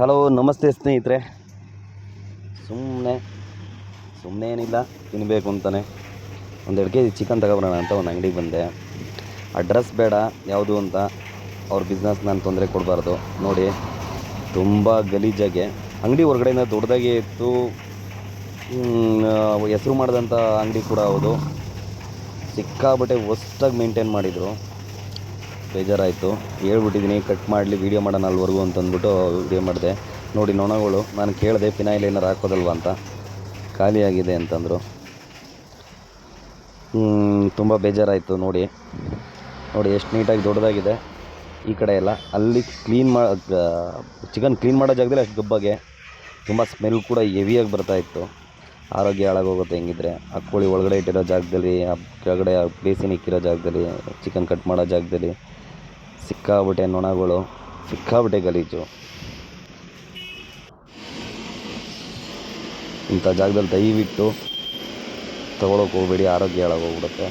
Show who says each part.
Speaker 1: Hello ನಮಸ್ತೆ ಸ್ನೇಹಿತರೆ. ಸುಮ್ಮನೆ ಸುಮ್ಮನೆ ಏನಿಲ್ಲ ತಿನ್ನಬೇಕು ಅಂತಲೇ ಒಂದೆರಡು ಕೆ ಜಿ ಚಿಕನ್ ತಗೋಬರೋಣ ಅಂತ ಒಂದು ಅಂಗಡಿಗೆ ಬಂದೆ. ಅಡ್ರೆಸ್ ಬೇಡ, ಯಾವುದು ಅಂತ ಅವ್ರ ಬಿಸ್ನೆಸ್ ನಾನು ತೊಂದರೆ ಕೊಡಬಾರ್ದು. ನೋಡಿ, ತುಂಬ ಗಲೀಜಾಗೆ. ಅಂಗಡಿ ಹೊರಗಡೆಯಿಂದ ದೊಡ್ಡದಾಗೆ ಇತ್ತು ಹೆಸರು ಮಾಡಿದಂಥ ಅಂಗಡಿ ಕೂಡ ಹೌದು. ಸಿಕ್ಕಾಬಟ್ಟೆ ಹೊಸ್ದಾಗಿ ಮೇಂಟೈನ್ ಮಾಡಿದರು. ಬೇಜಾರಾಯಿತು. ಹೇಳ್ಬಿಟ್ಟಿದ್ದೀನಿ ಕಟ್ ಮಾಡಲಿ ವೀಡಿಯೋ ಮಾಡೋಣ ಅಲ್ಲಿವರೆಗೂ ಅಂತಂದ್ಬಿಟ್ಟು ವೀಡಿಯೋ ಮಾಡಿದೆ. ನೋಡಿ ನೊಣಗಳು, ನಾನು ಕೇಳಿದೆ, ಫಿನಾಯ್ಲ್ ಏನಾರು ಹಾಕೋದಲ್ವ ಅಂತ. ಖಾಲಿಯಾಗಿದೆ ಅಂತಂದರು. ತುಂಬ ಬೇಜಾರಾಯಿತು ನೋಡಿ. ನೋಡಿ, ಎಷ್ಟು ನೀಟಾಗಿ ದೊಡ್ಡದಾಗಿದೆ. ಈ ಕಡೆ ಎಲ್ಲ, ಅಲ್ಲಿ ಕ್ಲೀನ್ ಮಾ ಚಿಕನ್ ಕ್ಲೀನ್ ಮಾಡೋ ಜಾಗದಲ್ಲಿ ಅಷ್ಟು ಗಬ್ಬಾಗೆ, ತುಂಬ ಸ್ಮೆಲ್ ಕೂಡ ಹೆವಿಯಾಗಿ ಬರ್ತಾಯಿತ್ತು ಆರೋಗ್ಯ ಹಾಳಾಗೋಗುತ್ತೆ ಹೆಂಗಿದ್ರೆ. ಆ ಕೋಳಿ ಒಳಗಡೆ ಇಟ್ಟಿರೋ ಜಾಗದಲ್ಲಿ, ಆ ಕೆಳಗಡೆ ಬೇಸಿನ ಇಕ್ಕಿರೋ ಜಾಗದಲ್ಲಿ ಚಿಕನ್ ಕಟ್ ಮಾಡೋ ಜಾಗದಲ್ಲಿ. ಸಿಕ್ಕಾಬಿಟ್ಟೆ ನೊಣಗಳು ಸಿಕ್ಕಾಬಿಟ್ಟೆ ಗಲೀಜು. ಇಂಥ ಜಾಗದಲ್ಲಿ ದಯವಿಟ್ಟು ತಗೊಳಕ್ಕೆ ಹೋಗ್ಬೇಡಿ ಆರೋಗ್ಯ ಹಾಳಾಗೋಗ್ಬಿಡುತ್ತೆ.